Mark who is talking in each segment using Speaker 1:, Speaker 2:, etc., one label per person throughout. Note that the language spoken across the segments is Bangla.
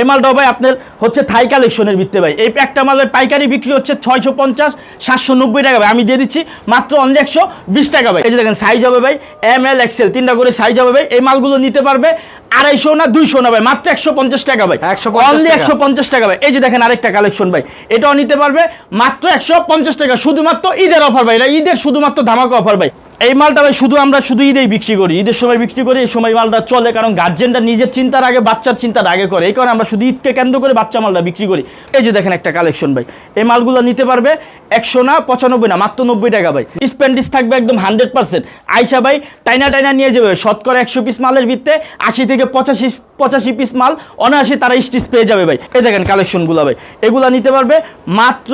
Speaker 1: এই মালটা ভাই আপনার হচ্ছে থাই কালেকশনের ভিত্তি ভাই। এই একটা মালের পাইকারি বিক্রি হচ্ছে ছয়শো পঞ্চাশ সাতশো নব্বই টাকা ভাই। আমি দিয়ে দিচ্ছি মাত্র অনলি একশো বিশ টাকা ভাই। এই যে দেখেন সাইজ হবে ভাই এম এল এক্সেল তিনটা করে সাইজ হবে ভাই। এই মালগুলো নিতে পারবে আড়াইশো না দুইশো না ভাই মাত্র একশো পঞ্চাশ টাকা ভাই।
Speaker 2: 150
Speaker 1: অনলি একশো পঞ্চাশ টাকা ভাই। এই যে দেখেন আরেকটা কালেকশন ভাই। এটাও নিতে পারবে মাত্র একশো পঞ্চাশ টাকা। শুধুমাত্র ঈদের অফার ভাই। এটা ঈদের শুধুমাত্র ধামাকা অফার ভাই। এই মালটা ভাই শুধু আমরা শুধু ঈদেই বিক্রি করি। ঈদের সময় বিক্রি করি, এই সময় মালটা চলে, কারণ গার্জেনটা নিজের চিন্তার আগে, বাচ্চার চিন্তার আগে করে। এই কারণে আমরা শুধু ঈদকে কেন্দ্র করে বাচ্চা মালটা বিক্রি করি। এই যে দেখেন একটা কালেকশন ভাই। এই মালগুলো নিতে পারবে একশো না পঁচানব্বই না, মাত্র নব্বই টাকা ভাই। স্পেন্ডিস থাকবে একদম হান্ড্রেড পার্সেন্ট আইসা ভাই, টাইনা টাইনা নিয়ে যাবে। শতকরা একশো পিস মালের ভিত্তে আশি থেকে পঁচাশি পঁচাশি পিস মাল অনায়াসে তারা স্টিচ পেয়ে যাবে ভাই। এই দেখেন কালেকশনগুলো ভাই। এগুলা নিতে পারবে মাত্র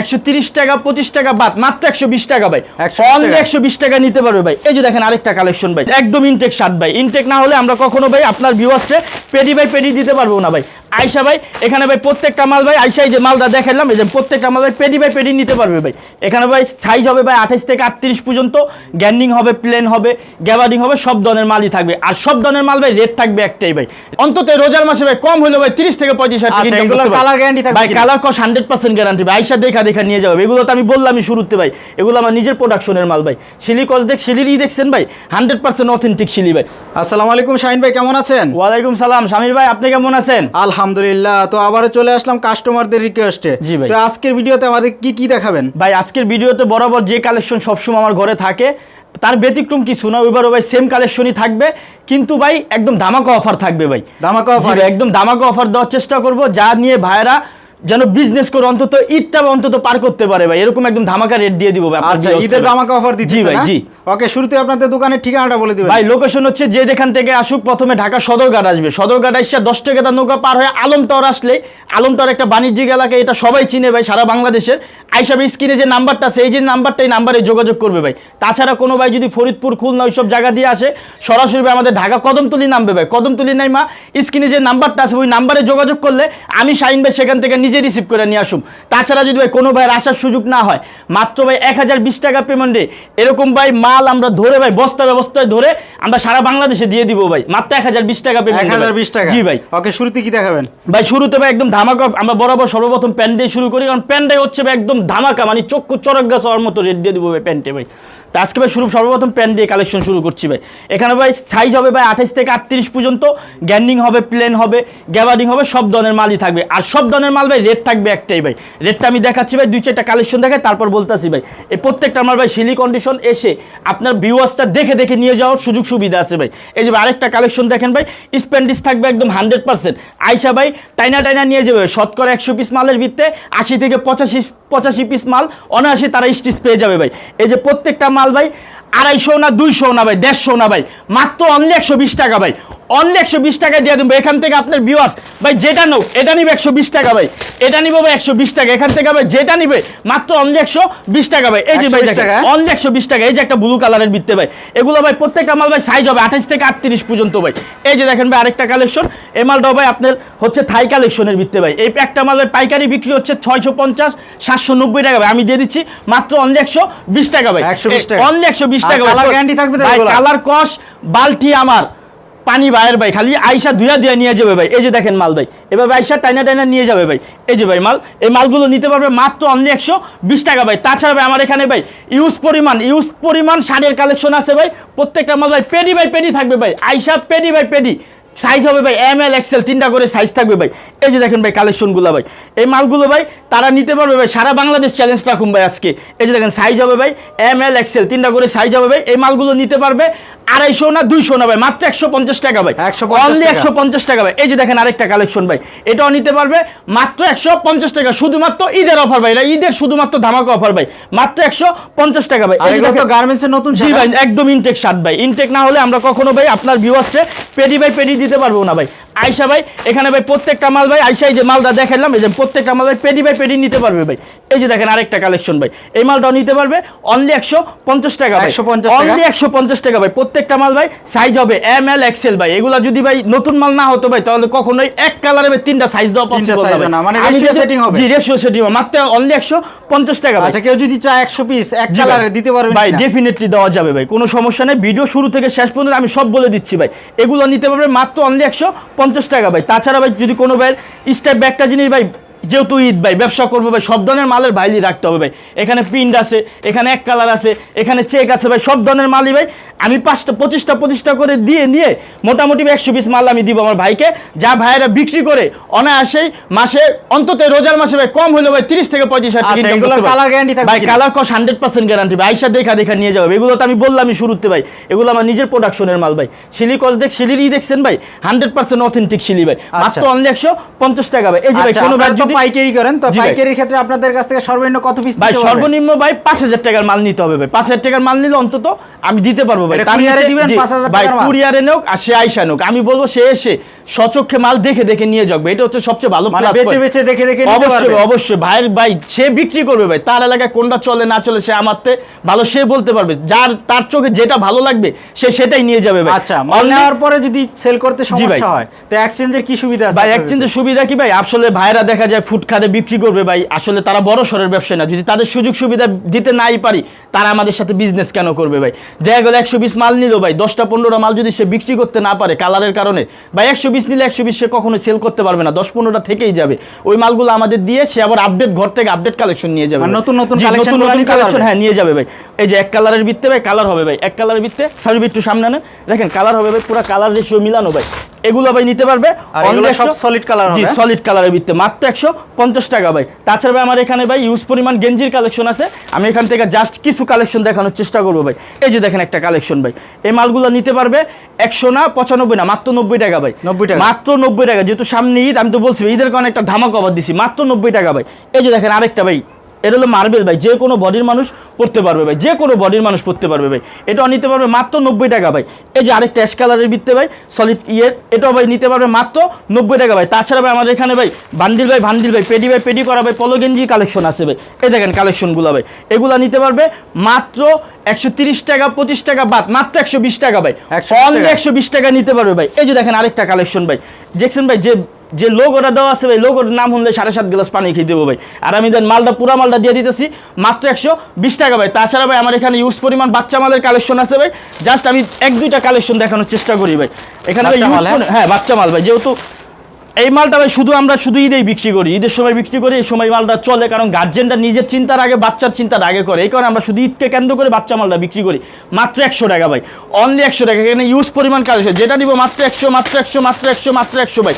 Speaker 1: একশো তিরিশ টাকা পঁচিশ টাকা বাদ মাত্র একশো বিশ টাকা ভাই।
Speaker 2: 120
Speaker 1: অনলি একশো বিশ টাকা নিতে পারবে ভাই। এই যে দেখেন আরেকটা কালেকশন ভাই। একদম ইনটেক সাত ভাই। ইনটেক না হলে আমরা কখনো ভাই আপনার ভিউয়ার্সে পেডি বাই পেডি দিতে পারব না ভাই। আয়সা ভাই এখানে ভাই প্রত্যেকটা মাল ভাই আয়সা যে মালটা দেখালাম এই যে প্রত্যেকটা মাল ভাই পেডি বাই পেডি নিতে পারবে ভাই। এখানে ভাই সাইজ হবে ভাই আঠাশ থেকে আটত্রিশ পর্যন্ত গ্যান্ডিং হবে প্লেন হবে গ্যাবারিং হবে সব ধরনের মালই থাকবে। আর সব ধরনের মাল ভাই রেট থাকবে একটাই ভাই। অন্তত রোজার মাসে ভাই কম হলো ভাই তিরিশ থেকে পঁয়ত্রিশ
Speaker 2: আচ্ছা, থাকবে
Speaker 1: ভাই কালার কস হান্ড্রেড পার্সেন্ট গ্যারান্টি ভাই। আইসা দেখা দেখা নিয়ে যাবে। এগুলো তো আমি বললামই শুরুতে ভাই। এগুলো আমার নিজের প্রোডাকশনের মাল ভাই। শিলি কস দেখ শিলিরই দেখছেন ভাই। হান্ড্রেড পার্সেন্ট অথেন্টিক শিলি ভাই।
Speaker 2: আসসালামু আলাইকুম শাহিন ভাই কেমন আছেন?
Speaker 1: ওয়ালাইকুম সালাম। শামির ভাই আপনি কেমন আছেন?
Speaker 2: আলহামদুলিল্লাহ তো আবারও চলে আসলাম কাস্টমারদের রিকোয়েস্টে
Speaker 1: জি ভাই।
Speaker 2: তো আজকের ভিডিওতে আমাদের কি কি দেখাবেন?
Speaker 1: ভাই আজকের ভিডিওতে বরাবর যে কালেকশন সবসময় আমার ঘরে থাকে তার ব্যতিক্রম কিছু না। ওইবারও ভাই সেম কালেকশনই থাকবে। কিন্তু ভাই একদম দামাকা অফার থাকবে ভাই। দামাকা
Speaker 2: অফার
Speaker 1: একদম দামাকা অফার দেওয়ার চেষ্টা করব। যা নিয়ে ভাইরা যেন বিজনেস করে অন্তত ঈদটা অন্তত পার করতে পারে ভাই। এরকম একদম ধামাকা রেট দিয়ে দিব ভাই
Speaker 2: আচ্ছা ঈদের ধামাকা অফার দিচ্ছি
Speaker 1: ভাই জি।
Speaker 2: ওকে শুরুতে আপনাদের দোকানের ঠিকানাটা বলে দিবেন।
Speaker 1: ভাই লোকেশন হচ্ছে যে যেখান থেকে আসুক প্রথমে ঢাকা সদরঘাট আসবে। সদরঘাট এসে দশ টাকা তার নৌকা পার হয়ে আলম টাওয়ার আসলে আলম টাওয়ার একটা বাণিজ্যিক এলাকা এটা সবাই চিনে ভাই সারা বাংলাদেশের। আইসা স্ক্রিনে যে নাম্বারটা আছে এই যে নাম্বারটা এই নাম্বারে যোগাযোগ করবে ভাই। তাছাড়া কোনো ভাই যদি ফরিদপুর খুলনা ওইসব জায়গা দিয়ে আসে সরাসরি ভাই আমাদের ঢাকা কদমতলি নামবে ভাই। কদমতলি নাই মা স্ক্রিনে যে নাম্বারটা আছে ওই নাম্বারে যোগাযোগ করলে আমি শাহিন ভাই সেখান থেকে নিজে রিসিভ করে নিয়ে আসুম তাছাড়া যদি ভাই কোনো ভাইয়ের আসার সুযোগ না হয় মাত্র ভাই এক হাজার বিশ টাকা পেমেন্টে এরকম ভাই মাল আমরা ধরে ভাই বস্তা ব্যবস্থায় ধরে আমরা সারা বাংলাদেশে দিয়ে দিব ভাই মাত্র এক হাজার বিশ টাকা
Speaker 2: এক
Speaker 1: পেমেন্ট
Speaker 2: হাজার বিশ টাকা?
Speaker 1: জি ভাই।
Speaker 2: ওকে শুরুতে কি দেখাবেন?
Speaker 1: ভাই শুরুতে ভাই একদম ধামাকা আমরা বরাবর সর্বপ্রথম প্যান্ট দিয়ে শুরু করি কারণ প্যান্টটাই হচ্ছে ভাই একদম ধামাকা মানে চক্ষু চরক গাছ হওয়ার মতো রেট দিয়ে দিব ভাই প্যান্টে ভাই। তো আজকে ভাই শুরু, সর্বপ্রথম প্যান্ট দিয়ে কালেকশন শুরু করছি ভাই। এখানে ভাই সাইজ হবে ভাই আঠাশ থেকে আটত্রিশ পর্যন্ত গ্যান্ডিং হবে প্লেন হবে গ্যাবারিং হবে, সব ধরনের মালই থাকবে। আর সব ধরনের মাল ভাই রেট থাকবে একটাই ভাই। রেটটা আমি দেখাচ্ছি ভাই, দুই চারটা কালেকশন দেখাই, তারপর বলতেছি ভাই। এই প্রত্যেকটা মাল ভাই সিলি কন্ডিশন এসে আপনার ভিউয়ার্সটা দেখে দেখে নিয়ে যাওয়ার সুযোগ সুবিধা আছে ভাই। এই যে আরেকটা কালেকশন দেখেন ভাই স্পেন্ডিস থাকবে একদম হান্ড্রেড পার্সেন্ট আইসা ভাই টাইনা টাইনা নিয়ে যাবে, শতকরা একশো পিস মালের ভিত্তে আশি থেকে পঁচাশি পঁচাশি পিস মাল, অনায়াসে তারা স্টিচ পেয়ে যাবে ভাই। এই যে প্রত্যেকটা মাল ভাই, আড়াইশো না দুইশো না ভাই, দেড়শো না ভাই, মাত্র অনলি একশো বিশ টাকা ভাই। অনলি একশো বিশ টাকায় দিয়ে দেবো। এখান থেকে আপনার ভিউয়ার্স ভাই যেটা নেব এটা নিবে একশো বিশ টাকা ভাই। এটা নিবো ভাই একশো বিশ টাকা। এখান থেকে ভাই যেটা নিবে মাত্র অনলি একশো বিশ টাকা ভাই। এই যে ভাই
Speaker 2: 120 টাকা?
Speaker 1: অনলি একশো বিশ টাকা। এই যে একটা ব্লু কালারের ভিত্তে ভাই। এগুলো ভাই প্রত্যেকটা মাল ভাই সাইজ হবে আঠাশ থেকে আটত্রিশ পর্যন্ত ভাই। এই যে দেখেন ভাই আরেকটা কালেকশন এই মালটাও ভাই আপনার হচ্ছে থাই কালেকশনের ভিত্তে ভাই। এই একটা মাল ভাই পাইকারি বিক্রি হচ্ছে ছয়শো পঞ্চাশ সাতশো নব্বই টাকা ভাই। আমি দিয়ে দিচ্ছি মাত্র অনলি একশো বিশ টাকা ভাই।
Speaker 2: 120 টাকা।
Speaker 1: অনলি একশো বিশ টাকা? কালার কস বালটি আমার। পানি ভাইয়ের ভাই, খালি আইসা ধুয়া ধুয়া নিয়ে যাবে ভাই। এই যে দেখেন মাল ভাই, এভাবে আইসা টাইনা টাইনা নিয়ে যাবে ভাই। এই যে ভাই মাল, এই মালগুলো নিতে পারবে মাত্র অনলি একশো বিশ টাকা ভাই। তাছাড়া ভাই আমার এখানে ভাই ইউজ পরিমাণ ইউজ পরিমাণ শাড়ির কালেকশন আছে ভাই। প্রত্যেকটা মাল ভাই পেডি ভাই পেডি থাকবে ভাই। আইসা পেডি ভাই পেডি সাইজ হবে ভাই এম এল এক্সেল তিনটা করে সাইজ থাকবে ভাই। এই যে দেখেন ভাই কালেকশনগুলো ভাই। এই মালগুলো ভাই তারা নিতে পারবে ভাই সারা বাংলাদেশ চ্যালেঞ্জ রাখুন ভাই আজকে। এই যে দেখেন সাইজ হবে ভাই এম এল এক্সেল তিনটা করে সাইজ হবে ভাই। এই মালগুলো নিতে পারবে আড়াইশো না দুইশো না ভাই মাত্র একশো পঞ্চাশ টাকা ভাই।
Speaker 2: 150
Speaker 1: অনলি একশো পঞ্চাশ টাকা ভাই। এই যে দেখেন আরেকটা কালেকশন ভাই এটাও নিতে পারবে মাত্র একশো পঞ্চাশ টাকা। শুধুমাত্র ঈদের অফার ভাই এটা ঈদের শুধুমাত্র ধামাকা অফার ভাই মাত্র একশো পঞ্চাশ টাকা ভাই।
Speaker 2: আর
Speaker 1: এই যে
Speaker 2: এগুলো তো
Speaker 1: দেখেন-
Speaker 2: গার্মেন্টস নতুন
Speaker 1: জি ভাই একদম ইনটেক শার্ট ভাই। ইনটেক না হলে আমরা কখনো ভাই আপনার ভিউয়ার্সে পেডি বাই পেডি দিতে পারব না ভাই। আয়সা ভাই এখানে ভাই প্রত্যেকটা মাল ভাই আয়সা এই যে মালটা দেখালাম এই যে প্রত্যেকটা মাল ভাই পেডি বাই পেডি নিতে পারবে ভাই। এই যে দেখেন আরেকটা কালেকশন ভাই এই মালটাও নিতে পারবে অনলি একশো পঞ্চাশ টাকা ভাই। অনলি একশো পঞ্চাশ টাকা ভাই প্রত্যেকটা মাল ভাই সাইজ হবে এম এল এক্সেল ভাই। এগুলা যদি ভাই নতুন মাল না হতো ভাই তাহলে কখনোই এক কালারে ভাই তিনটা সাইজ দেওয়া পসিবল না
Speaker 2: মানে
Speaker 1: যদি-
Speaker 2: setting হবে।
Speaker 1: জি রেশিও সেটিং হবে মাত্র অনলি একশো পঞ্চাশ টাকা ভাই।
Speaker 2: আচ্ছা কেউ যদি চায় একশো পিস এক কালারে দিতে পারবেন
Speaker 1: ভাই ডেফিনেটলি দেওয়া যাবে ভাই কোনো সমস্যা নেই। ভিডিও শুরু থেকে শেষ পর্যন্ত আমি সব বলে দিচ্ছি ভাই। এগুলো নিতে পারবে মাত্র মাত্র অনলি একশো পঞ্চাশ টাকা ভাই। তাছাড়া ভাই, যদি কোনো ভাইয়ের স্টেপ ব্যাগটা জিনিস ভাই, যেহেতু ঈদ ভাই, ব্যবসা করব ভাই, সব ধরনের মালের ভাইলি রাখতে হবে ভাই। এখানে প্রিন্ট আছে, এখানে এক কালার আছে, এখানে চেক আছে ভাই, সব ধরনের মালই ভাই আমি পাঁচটা পঁচিশটা পঁচিশটা করে দিয়ে নিয়ে মোটামুটি একশো পিস মাল আমি দিব আমার ভাইকে। যা ভাইয়েরা বিক্রি করে অনায়াসেই মাসে অন্তত রোজার মাসে ভাই কম হলো ভাই তিরিশ থেকে পঁয়ত্রিশ হাজার
Speaker 2: আচ্ছা,
Speaker 1: ভাই কালার কস হান্ড্রেড পার্সেন্ট গ্যারান্টি ভাই আইসা দেখা দেখা নিয়ে যাবে এগুলো তো আমি বললামই শুরুতে ভাই। এগুলো আমার নিজের প্রোডাকশনের মাল ভাই। শিলি কস দেখ শিলিরই দেখছেন ভাই। হান্ড্রেড পার্সেন্ট অথেন্টিক শিলি ভাই। মাত্র
Speaker 2: আচ্ছা।
Speaker 1: অনলি একশো পঞ্চাশ টাকা ভাই। এই যে ভাই
Speaker 2: আচ্ছা,
Speaker 1: কোনো ভাই যদি
Speaker 2: পাইকারি করেন তো পাইকারির ক্ষেত্রে আপনাদের কাছ থেকে সর্বনিম্ন কত পিস
Speaker 1: ভাই সর্বনিম্ন ভাই পাঁচ হাজার টাকার মাল নিতে হবে ভাই। পাঁচ হাজার টাকার মাল নিলে অন্তত আমি দিতে পারব ভাই। কুরিয়ারে
Speaker 2: দিবেন 5000 টাকা ভাই
Speaker 1: কুরিয়ারে নোক আর সে আইসা নোক আমি বলব সে এসে সচক্ষে মাল দেখে দেখে নিয়ে যাবে। এটা হচ্ছে সবচেয়ে ভালো
Speaker 2: মানে
Speaker 1: plus
Speaker 2: বেছে দেখে দেখে
Speaker 1: অবশ্যই অবশ্যই ভাইয়ের ভাই সে বিক্রি করবে ভাই। তার এলাকায় কোনটা চলে না চলে সে আমার তে ভালো সে বলতে পারবে। যার তার চোখে যেটা ভালো লাগবে সে সেটাই নিয়ে যাবে ভাই।
Speaker 2: আচ্ছা মাল নেওয়ার পরে যদি সেল করতে সমস্যা হয় তো এক্সচেঞ্জের কি সুবিধা আছে
Speaker 1: ভাই? একচেঞ্জের সুবিধা কি ভাই? আসলে ভাইরা দেখা যায় ফুড খাতে বিক্রি করবে ভাই। আসলে তারা বড় সরের ব্যবসা না। যদি তাদের সুযোগ সুবিধা দিতে নাই পারি তারা আমাদের সাথে বিজনেস কেন করবে ভাই? দেখা গেলো একশো বিশ মাল নিল ভাই। দশটা পনেরোটা মাল যদি সে বিক্রি করতে না পারে কালারের কারণে ভাই একশো বিশ নিলে একশো বিশ সে কখনো সেল করতে পারবে না। দশ পনেরোটা থেকেই যাবে। ওই মালগুলো আমাদের দিয়ে সে আবার আপডেট ঘর থেকে আপডেট কালেকশন নিয়ে যাবে
Speaker 2: আর নতুন নতুন
Speaker 1: নতুন নতুন কালেকশন হ্যাঁ নিয়ে যাবে ভাই। এই যে এক কালারের ভিত্তে ভাই কালার হবে ভাই। এক কালারের ভিত্তে সার্ভিস একটু সামনে আনে। দেখেন কালার হবে ভাই পুরো কালার রেশিও মিলানো ভাই। এগুলো ভাই নিতে পারবে।
Speaker 2: সব
Speaker 1: 100
Speaker 2: solid color
Speaker 1: জি? সলিড কালারের ভিত্তে মাত্র একশো পঞ্চাশ টাকা ভাই। তাছাড়া ভাই আমার এখানে ভাই ইউজ পরিমাণ গেঞ্জির কালেকশন আছে। আমি এখান থেকে জাস্ট কিছু কালেকশন দেখানোর চেষ্টা করব ভাই। এই যে দেখেন একটা কালেকশন ভাই। এই মালগুলো নিতে পারবে একশো না পঁচানব্বই না মাত্র নব্বই টাকা ভাই।
Speaker 2: 90 টাকা।
Speaker 1: মাত্র নব্বই টাকা। যেহেতু সামনে ঈদ আমি তো বলছি ঈদের কারণে একটা ধামাক অফার দিছি। মাত্র নব্বই টাকা ভাই। এই যে দেখেন আরেকটা ভাই। এটা হলো মার্বেল ভাই যে কোনো বডির মানুষ পড়তে পারবে ভাই যে কোনো বডির মানুষ পড়তে পারবে ভাই। এটাও নিতে পারবে মাত্র নব্বই টাকা ভাই। এই যে আরেকটা অ্যাশ কালারের ভিত্তে ভাই সলিড ইয়ের এটাও ভাই নিতে পারবে মাত্র নব্বই টাকা ভাই। তাছাড়া ভাই আমাদের এখানে ভাই বান্ডিল ভাই ভান্ডিল ভাই পেডি ভাই পেডি করা ভাই পলো গেঞ্জি কালেকশন আছে ভাই। এই দেখেন কালেকশনগুলো ভাই। এগুলা নিতে পারবে মাত্র একশো তিরিশ টাকা পঁচিশ টাকা বাদ মাত্র একশো বিশ টাকা ভাই।
Speaker 2: 120
Speaker 1: অনলি একশো বিশ টাকা নিতে পারবে ভাই। এই যে দেখেন আরেকটা কালেকশন ভাই। দেখছেন ভাই যে যে লোগোটা দেওয়া আছে ভাই লোগোর নাম হলে সাড়ে সাত গ্লাস পানি খেয়ে দেবো ভাই। আর আমি দেন মালটা পুরা মালটা দিয়ে দিতেছি মাত্র একশো বিশ টাকা ভাই। তাছাড়া ভাই আমার এখানে ইউজ পরিমাণ বাচ্চা মালের কালেকশন আছে ভাই। জাস্ট আমি এক দুইটা কালেকশন দেখানোর চেষ্টা করি ভাই। এখানে
Speaker 2: হ্যাঁ?
Speaker 1: হ্যাঁ বাচ্চা মাল ভাই। যেহেতু এই মালটা ভাই শুধু আমরা শুধু ঈদেই বিক্রি করি। ঈদের সময় বিক্রি করি এই সময় মালটা চলে কারণ গার্জেনটা নিজের চিন্তার আগে বাচ্চার চিন্তার আগে করে। এই কারণে আমরা শুধু ঈদকে কেন্দ্র করে বাচ্চা মালটা বিক্রি করি। মাত্র একশো টাকা ভাই। অনলি একশো টাকা। এখানে ইউজ পরিমাণ আছে যেটা দিব মাত্র একশো মাত্র একশো মাত্র একশো মাত্র একশো ভাই।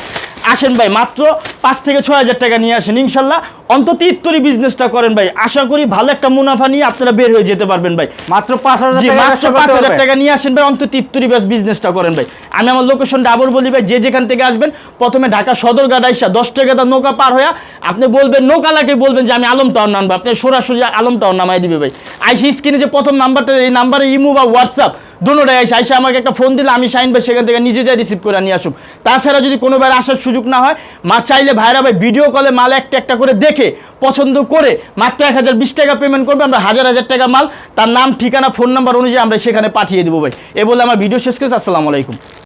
Speaker 1: আসেন ভাই মাত্র পাঁচ থেকে ছয় হাজার টাকা নিয়ে আসেন ইনশাল্লাহ। অন্তত ইত্তরি বিজনেসটা করেন ভাই। আশা করি ভালো একটা মুনাফা নিয়ে আপনারা বের হয়ে যেতে পারবেন ভাই।
Speaker 2: মাত্র পাঁচ হাজার টাকা
Speaker 1: মাত্র পাঁচ হাজার টাকা নিয়ে আসেন ভাই অন্তত ব্যাস বিজনেসটা করেন ভাই। আমি আমার লোকেশনটা আবার বলি ভাই যে যেখান থেকে আসবেন প্রথমে ঢাকা সদর গাড়াইসা দশ টাকা তার নৌকা পার হইয়া আপনি বলবেন নৌকালাকে বলবেন যে আমি আলম টাউন নামবো। আপনি সরাসরি আলম টাউন নামাই দিবে ভাই। আইসি স্ক্রিনে যে প্রথম নাম্বারটা এই নাম্বারে ইমো বা হোয়াটসঅ্যাপ দুটোটাই আসে। আইসা আমাকে একটা ফোন দিলে, আমি সাইন ভাই সেখান থেকে নিজে যাই রিসিভ করে নিয়ে আসুক। তাছাড়া যদি কোনো ভাইয়ের আসার সুযোগ না হয়, মা চাইলে ভাইরা ভাই ভিডিও কলে মাল একটা একটা করে দেখে, পছন্দ করে, মাত্র এক হাজার বিশ টাকা পেমেন্ট করবে, আমরা হাজার হাজার টাকা মাল, তার নাম, ঠিকানা ফোন নাম্বার অনুযায়ী আমরা সেখানে পাঠিয়ে দেবো ভাই। এ বলে আমার ভিডিও শেষ করেছি, আসসালামু আলাইকুম।